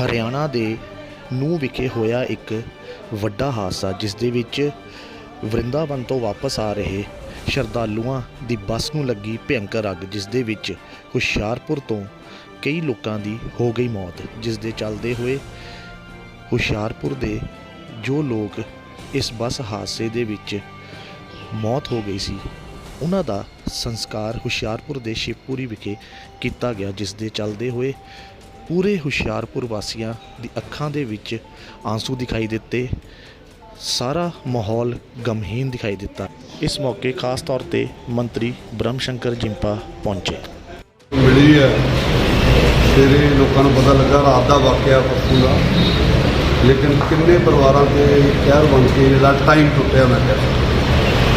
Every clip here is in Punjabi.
ਹਰਿਆਣਾ ਦੇ ਨੂੰ ਵਿਖੇ ਹੋਇਆ ਇੱਕ ਵੱਡਾ ਹਾਦਸਾ, ਜਿਸ ਦੇ ਵਿੱਚ ਵਰਿੰਦਾਵਨ ਤੋਂ ਵਾਪਸ ਆ ਰਹੇ ਸ਼ਰਧਾਲੂਆਂ ਦੀ ਬੱਸ ਨੂੰ ਲੱਗੀ ਭਿਅੰਕਰ ਅੱਗ, ਜਿਸ ਦੇ ਵਿੱਚ ਹੁਸ਼ਿਆਰਪੁਰ ਤੋਂ ਕਈ ਲੋਕਾਂ ਦੀ ਹੋ ਗਈ ਮੌਤ। ਜਿਸ ਦੇ ਚੱਲਦੇ ਹੋਏ ਹੁਸ਼ਿਆਰਪੁਰ ਦੇ ਜੋ ਲੋਕ ਇਸ ਬੱਸ ਹਾਦਸੇ ਦੇ ਵਿੱਚ ਮੌਤ ਹੋ ਗਈ ਸੀ, ਉਹਨਾਂ ਦਾ ਸੰਸਕਾਰ ਹੁਸ਼ਿਆਰਪੁਰ ਦੇ ਸ਼ਿਵਪੁਰੀ ਵਿਖੇ ਕੀਤਾ ਗਿਆ, ਜਿਸ ਦੇ ਚੱਲਦੇ ਹੋਏ ਪੂਰੇ ਹੁਸ਼ਿਆਰਪੁਰ ਵਾਸੀਆਂ ਦੀ ਅੱਖਾਂ ਦੇ ਵਿੱਚ ਆਂਸੂ ਦਿਖਾਈ ਦਿੱਤੇ। ਸਾਰਾ ਮਾਹੌਲ ਗਮਹੀਨ ਦਿਖਾਈ ਦਿੱਤਾ। ਇਸ ਮੌਕੇ ਖਾਸ ਤੌਰ ਤੇ ਮੰਤਰੀ ਬ੍ਰਹਮ ਸ਼ੰਕਰ ਜਿੰਪਾ ਪਹੁੰਚੇ। ਮਿਲੀ ਹੈ। ਸਵੇਰੇ ਲੋਕਾਂ ਨੂੰ ਪਤਾ ਲੱਗਾ ਰਾਤ ਦਾ ਵਾਕਿਆ ਪਰਸੋਂ ਦਾ। ਲੇਕਿਨ ਕਿੰਨੇ ਪਰਿਵਾਰਾਂ ਤੇ ਕਹਿਰ ਬਣ ਕੇ ਜਿਹੜਾ ਟਾਈਮ ਟੁੱਟਿਆ ਮੈਂ ਕਿਹਾ।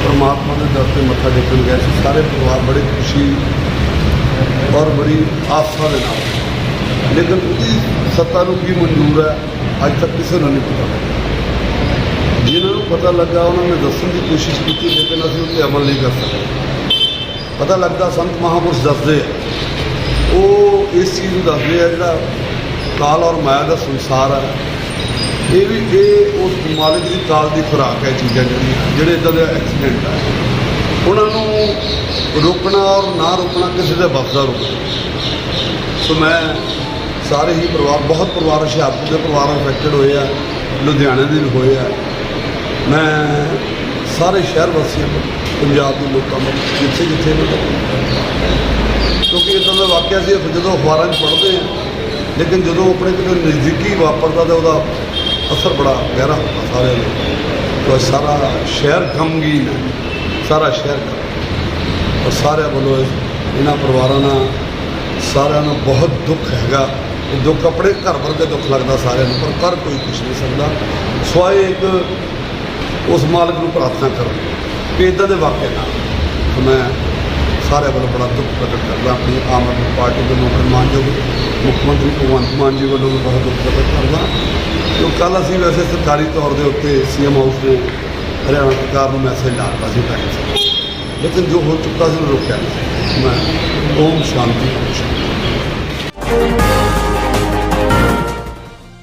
ਪਰਮਾਤਮਾ ਦੇ ਦਰ ਤੇ ਮੱਥਾ ਟੇਕਣ ਗਿਆ ਸੀ। ਸਾਰੇ ਪਰਿਵਾਰ ਬੜੇ ਖੁਸ਼ੀ ਔਰ ਬੜੀ ਆਸਾ ਦੇ ਨਾਲ। ਲੇਕਿਨ ਉਹਦੀ ਸੱਤਾ ਨੂੰ ਕੀ ਮਨਜ਼ੂਰ ਹੈ? ਅੱਜ ਤੱਕ ਕਿਸੇ ਨੂੰ ਨਹੀਂ ਪਤਾ। ਜਿਹਨਾਂ ਨੂੰ ਪਤਾ ਲੱਗਾ, ਉਹਨਾਂ ਨੇ ਦੱਸਣ ਦੀ ਕੋਸ਼ਿਸ਼ ਕੀਤੀ, ਲੇਕਿਨ ਅਸੀਂ ਉੱਤੇ ਅਮਲ ਨਹੀਂ ਕਰ ਸਕੇ। ਪਤਾ ਲੱਗਦਾ ਸੰਤ ਮਹਾਪੁਰਸ਼ ਦੱਸਦੇ ਆ। ਉਹ ਇਸ ਚੀਜ਼ ਨੂੰ ਦੱਸਦੇ ਆ ਜਿਹੜਾ ਕਾਲ ਔਰ ਮਾਇਆ ਦਾ ਸੰਸਾਰ ਹੈ ਇਹ ਵੀ, ਇਹ ਉਸ ਮਾਲਕ ਦੀ ਕਾਲ ਦੀ ਖੁਰਾਕ ਹੈ ਚੀਜ਼ਾਂ ਜਿਹੜੀਆਂ, ਜਿਹੜੇ ਇਦਾਂ ਦੇ ਐਕਸੀਡੈਂਟ ਆ। ਉਹਨਾਂ ਨੂੰ ਰੋਕਣਾ ਔਰ ਨਾ ਰੋਕਣਾ ਕਿਸੇ ਦੇ ਵੱਸ ਦਾ ਰੋਕਣਾ ਸੋ ਮੈਂ ਸਾਰੇ ਹੀ ਪਰਿਵਾਰ, ਬਹੁਤ ਪਰਿਵਾਰ ਹੁਸ਼ਿਆਰਪੁਰ ਦੇ ਪਰਿਵਾਰ ਅਫੈਕਟਡ ਹੋਏ ਆ, ਲੁਧਿਆਣੇ ਦੇ ਵੀ ਹੋਏ ਆ। ਮੈਂ ਸਾਰੇ ਸ਼ਹਿਰ ਵਾਸੀਆਂ ਨੂੰ, ਪੰਜਾਬ ਦੇ ਲੋਕਾਂ ਨੂੰ, ਜਿੱਥੇ ਜਿੱਥੇ ਨੇ ਕਿਉਂਕਿ ਇਦਾਂ ਦਾ ਵਾਕਿਆ ਸੀ ਜਦੋਂ ਅਖਬਾਰਾਂ 'ਚ ਪੜ੍ਹਦੇ ਆ, ਲੇਕਿਨ ਜਦੋਂ ਆਪਣੇ ਕਿਤੇ ਨਜ਼ਦੀਕੀ ਵਾਪਰਦਾ ਤਾਂ ਉਹਦਾ ਅਸਰ ਬੜਾ ਗਹਿਰਾ ਹੁੰਦਾ ਸਾਰਿਆਂ ਨੂੰ ਤਾਂ ਸਾਰਾ ਸ਼ਹਿਰ ਗਮਗੀਨ ਹੈ, ਸਾਰਾ ਸ਼ਹਿਰ ਔਰ ਸਾਰਿਆਂ ਵੱਲੋਂ ਇਹਨਾਂ ਪਰਿਵਾਰਾਂ ਨਾਲ ਸਾਰਿਆਂ ਨੂੰ ਬਹੁਤ ਦੁੱਖ ਹੈਗਾ। ਜੋ ਕੱਪੜੇ ਘਰ ਵਰਗੇ ਦੁੱਖ ਲੱਗਦਾ ਸਾਰਿਆਂ ਨੂੰ, ਪਰ ਕਰ ਕੋਈ ਕੁਛ ਨਹੀਂ ਸਕਦਾ। ਸਵਾਏ ਇੱਕ ਉਸ ਮਾਲਕ ਨੂੰ ਪ੍ਰਾਰਥਨਾ ਕਰੋ ਕਿ ਇਦਾਂ ਦੇ ਵਾਕਿਆ ਨਾ ਮੈਂ ਸਾਰਿਆਂ ਵੱਲੋਂ ਬੜਾ ਦੁੱਖ ਪ੍ਰਗਟ ਕਰਦਾ, ਆਪਣੀ ਆਮ ਆਦਮੀ ਪਾਰਟੀ ਦੇ ਮੁੱਖ ਮਾਨਯੋਗ ਮੁੱਖ ਮੰਤਰੀ ਭਗਵੰਤ ਮਾਨ ਜੀ ਵੱਲੋਂ ਵੀ ਬਹੁਤ ਦੁੱਖ ਪ੍ਰਗਟ ਕਰਦਾ। ਕਿਉਂ ਕੱਲ ਅਸੀਂ ਵੈਸੇ ਸਰਕਾਰੀ ਤੌਰ ਦੇ ਉੱਤੇ ਸੀਐਮ ਹਾਊਸ ਨੇ ਹਰਿਆਣਾ ਸਰਕਾਰ ਨੂੰ ਮੈਸੇਜ ਲਾਤਾ ਸੀ ਟਾਈਮ ਸੀ ਲੇਕਿਨ ਜੋ ਹੋ ਚੁੱਕਾ ਸੀ ਉਹਨੂੰ ਰੋਕਿਆ ਨਹੀਂ। ਮੈਂ ਓਮ ਸ਼ਾਂਤੀ ਓਮ ਸ਼ਾਂਤੀ।